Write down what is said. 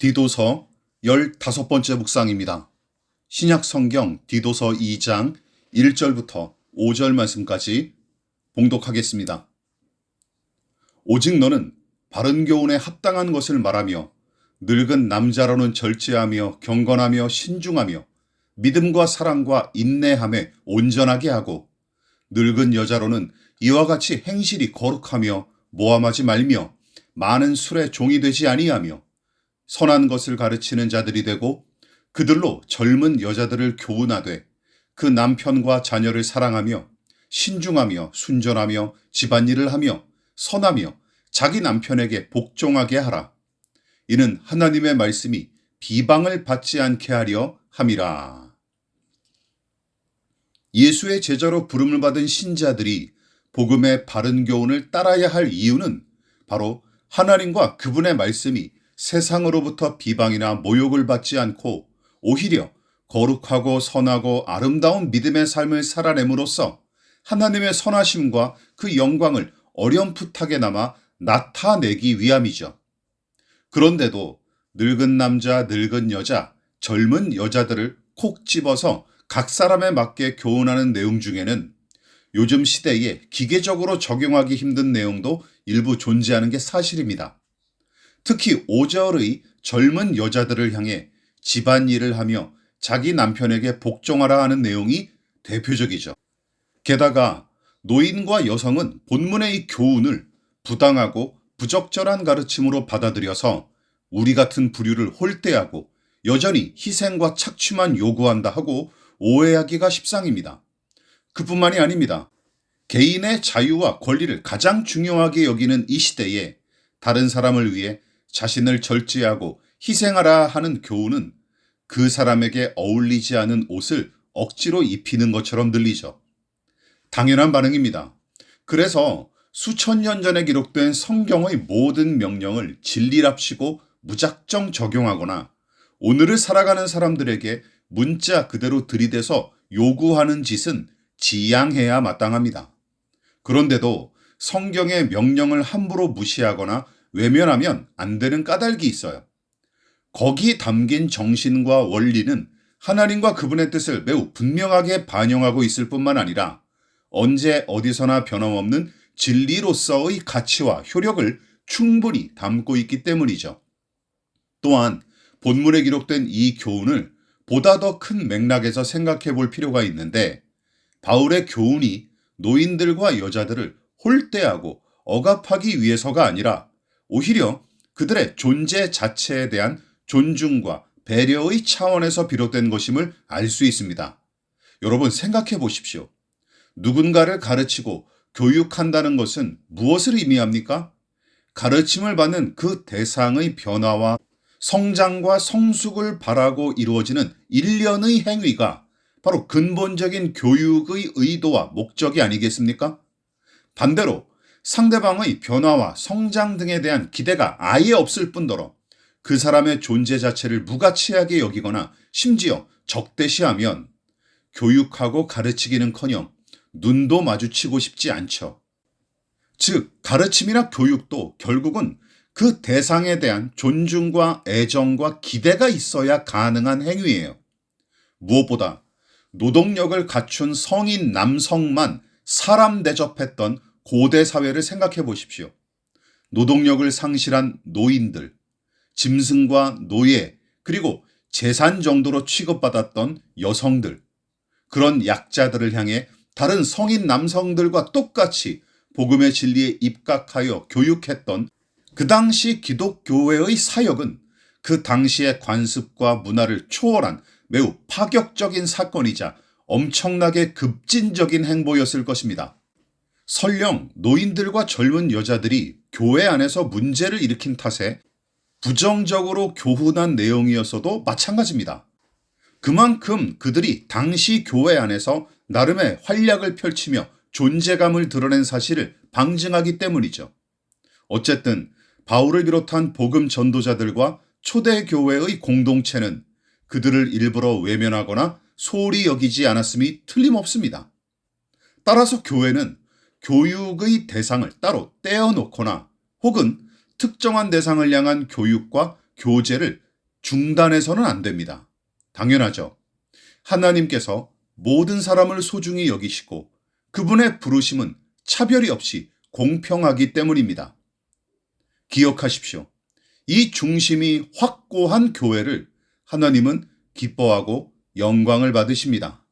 디도서 15번째 묵상입니다. 신약 성경 디도서 2장 1절부터 5절 말씀까지 봉독하겠습니다. 오직 너는 바른 교훈에 합당한 것을 말하며 늙은 남자로는 절제하며 경건하며 신중하며 믿음과 사랑과 인내함에 온전하게 하고 늙은 여자로는 이와 같이 행실이 거룩하며 모함하지 말며 많은 술에 종이 되지 아니하며 선한 것을 가르치는 자들이 되고 그들로 젊은 여자들을 교훈하되 그 남편과 자녀를 사랑하며 신중하며 순전하며 집안일을 하며 선하며 자기 남편에게 복종하게 하라. 이는 하나님의 말씀이 비방을 받지 않게 하려 함이라. 예수의 제자로 부름을 받은 신자들이 복음의 바른 교훈을 따라야 할 이유는 바로 하나님과 그분의 말씀이 세상으로부터 비방이나 모욕을 받지 않고 오히려 거룩하고 선하고 아름다운 믿음의 삶을 살아냄으로써 하나님의 선하심과 그 영광을 어렴풋하게 남아 나타내기 위함이죠. 그런데도 늙은 남자, 늙은 여자, 젊은 여자들을 콕 집어서 각 사람에 맞게 교훈하는 내용 중에는 요즘 시대에 기계적으로 적용하기 힘든 내용도 일부 존재하는 게 사실입니다. 특히 5절의 젊은 여자들을 향해 집안일을 하며 자기 남편에게 복종하라 하는 내용이 대표적이죠. 게다가 노인과 여성은 본문의 이 교훈을 부당하고 부적절한 가르침으로 받아들여서 우리 같은 부류를 홀대하고 여전히 희생과 착취만 요구한다 하고 오해하기가 십상입니다. 그뿐만이 아닙니다. 개인의 자유와 권리를 가장 중요하게 여기는 이 시대에 다른 사람을 위해 자신을 절제하고 희생하라 하는 교훈은 그 사람에게 어울리지 않은 옷을 억지로 입히는 것처럼 들리죠. 당연한 반응입니다. 그래서 수천 년 전에 기록된 성경의 모든 명령을 진리랍시고 무작정 적용하거나 오늘을 살아가는 사람들에게 문자 그대로 들이대서 요구하는 짓은 지양해야 마땅합니다. 그런데도 성경의 명령을 함부로 무시하거나 외면하면 안 되는 까닭이 있어요. 거기 담긴 정신과 원리는 하나님과 그분의 뜻을 매우 분명하게 반영하고 있을 뿐만 아니라 언제 어디서나 변함없는 진리로서의 가치와 효력을 충분히 담고 있기 때문이죠. 또한 본문에 기록된 이 교훈을 보다 더 큰 맥락에서 생각해 볼 필요가 있는데 바울의 교훈이 노인들과 여자들을 홀대하고 억압하기 위해서가 아니라 오히려 그들의 존재 자체에 대한 존중과 배려의 차원에서 비롯된 것임을 알 수 있습니다. 여러분 생각해 보십시오. 누군가를 가르치고 교육한다는 것은 무엇을 의미합니까? 가르침을 받는 그 대상의 변화와 성장과 성숙을 바라고 이루어지는 일련의 행위가 바로 근본적인 교육의 의도와 목적이 아니겠습니까? 반대로 상대방의 변화와 성장 등에 대한 기대가 아예 없을 뿐더러 그 사람의 존재 자체를 무가치하게 여기거나 심지어 적대시하면 교육하고 가르치기는 커녕 눈도 마주치고 싶지 않죠. 즉, 가르침이나 교육도 결국은 그 대상에 대한 존중과 애정과 기대가 있어야 가능한 행위예요. 무엇보다 노동력을 갖춘 성인 남성만 사람 대접했던 고대 사회를 생각해 보십시오. 노동력을 상실한 노인들, 짐승과 노예, 그리고 재산 정도로 취급받았던 여성들, 그런 약자들을 향해 다른 성인 남성들과 똑같이 복음의 진리에 입각하여 교육했던 그 당시 기독교회의 사역은 그 당시의 관습과 문화를 초월한 매우 파격적인 사건이자 엄청나게 급진적인 행보였을 것입니다. 설령 노인들과 젊은 여자들이 교회 안에서 문제를 일으킨 탓에 부정적으로 교훈한 내용이었어도 마찬가지입니다. 그만큼 그들이 당시 교회 안에서 나름의 활약을 펼치며 존재감을 드러낸 사실을 방증하기 때문이죠. 어쨌든 바울을 비롯한 복음 전도자들과 초대 교회의 공동체는 그들을 일부러 외면하거나 소홀히 여기지 않았음이 틀림없습니다. 따라서 교회는 교육의 대상을 따로 떼어놓거나 혹은 특정한 대상을 향한 교육과 교제를 중단해서는 안 됩니다. 당연하죠. 하나님께서 모든 사람을 소중히 여기시고 그분의 부르심은 차별이 없이 공평하기 때문입니다. 기억하십시오. 이 중심이 확고한 교회를 하나님은 기뻐하고 영광을 받으십니다.